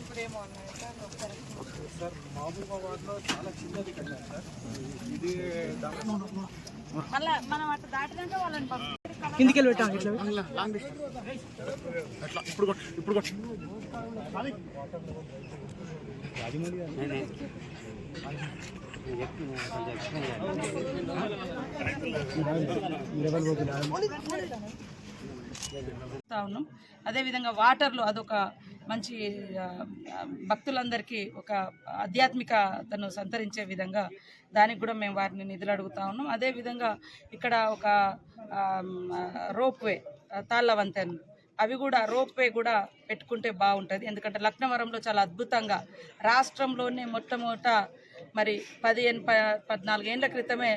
ఇప్పుడేమో అన్నారు సార్ ఒకసారి సార్ మహబూబాబాద్లో చాలా చిన్నది కట్టారు సార్. ఇది మళ్ళా మనం అట్లా దాటినాక వాళ్ళని కిందికి వెళ్ళి పెట్టాం ఇట్లా. అట్లా ఇప్పుడు కొట్టు ఇప్పుడు కొట్టు. చేస్తా ఉన్నాం అదేవిధంగా వాటర్లో అదొక మంచి భక్తులందరికీ ఒక ఆధ్యాత్మికతను సంతరించే విధంగా దానికి కూడా మేము వారిని నిధులు అడుగుతా ఉన్నాం. అదేవిధంగా ఇక్కడ ఒక రోప్ వే అవి కూడా రోప్ వే కూడా పెట్టుకుంటే బాగుంటుంది. ఎందుకంటే లక్నవరంలో చాలా అద్భుతంగా రాష్ట్రంలోనే మొట్టమొదట మరి పదిహేను ప పద్నాలుగేళ్ళ క్రితమే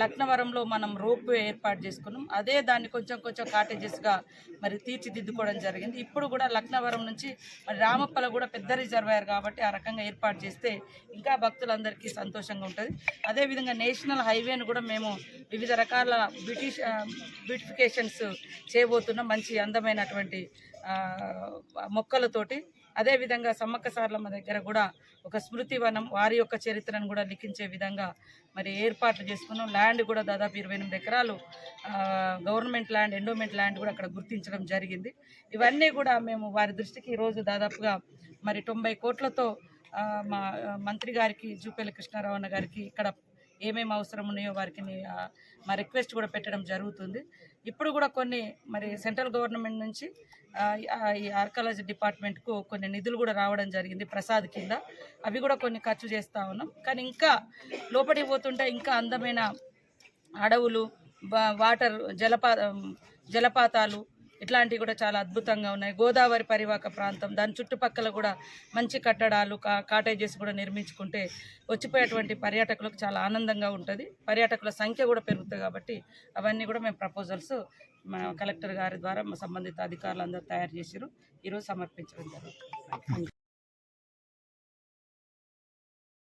లక్నవరంలో మనం రోప్ ఏర్పాటు చేసుకున్నాం. అదే దాన్ని కొంచెం కొంచెం కాటేజెస్గా మరి తీర్చిదిద్దుకోవడం జరిగింది. ఇప్పుడు కూడా లక్నవరం నుంచి మరి రామప్పల కూడా పెద్ద రిజర్వాయర్ కాబట్టి ఆ రకంగా ఏర్పాటు చేస్తే ఇంకా భక్తులందరికీ సంతోషంగా ఉంటుంది. అదేవిధంగా నేషనల్ హైవేను కూడా మేము వివిధ రకాల బ్యూటిష్ బ్యూటిఫికేషన్స్ చేయబోతున్నాం. మంచి అందమైనటువంటి మొక్కలతోటి అదేవిధంగా సమ్మక్క సార్లమ్మ దగ్గర కూడా ఒక స్మృతి వనం వారి యొక్క చరిత్రను కూడా లిఖించే విధంగా మరి ఏర్పాట్లు చేసుకున్నాం. ల్యాండ్ కూడా దాదాపు ఇరవై ఎనిమిది ఎకరాలు గవర్నమెంట్ ల్యాండ్ ఎండోమెంట్ ల్యాండ్ కూడా అక్కడ గుర్తించడం జరిగింది. ఇవన్నీ కూడా మేము వారి దృష్టికి ఈరోజు దాదాపుగా మరి తొంభై కోట్లతో మా మంత్రి గారికి జూపల్లి కృష్ణారావు గారికి ఇక్కడ ఏమేమి అవసరం ఉన్నాయో వారికి మా రిక్వెస్ట్ కూడా పెట్టడం జరుగుతుంది. ఇప్పుడు కూడా కొన్ని మరి సెంట్రల్ గవర్నమెంట్ నుంచి ఈ ఆర్కాలజీ డిపార్ట్మెంట్కు కొన్ని నిధులు కూడా రావడం జరిగింది ప్రసాద్ కింద. అవి కూడా కొన్ని ఖర్చు చేస్తూ ఉన్నాం. కానీ ఇంకా లోపలికి పోతుంటే ఇంకా అందమైన అడవులు వాటర్ జలపా జలపాతాలు ఇట్లాంటివి కూడా చాలా అద్భుతంగా ఉన్నాయి. గోదావరి పరివాహక ప్రాంతం దాని చుట్టుపక్కల కూడా మంచి కట్టడాలు కా కాటేజెస్ కూడా నిర్మించుకుంటే వచ్చిపోయేటువంటి పర్యాటకులకు చాలా ఆనందంగా ఉంటుంది. పర్యాటకుల సంఖ్య కూడా పెరుగుతుంది కాబట్టి అవన్నీ కూడా మేము ప్రపోజల్స్ మా కలెక్టర్ గారి ద్వారా సంబంధిత అధికారులందరూ తయారు చేసిరు ఈరోజు సమర్పించడం జరుగుతుంది.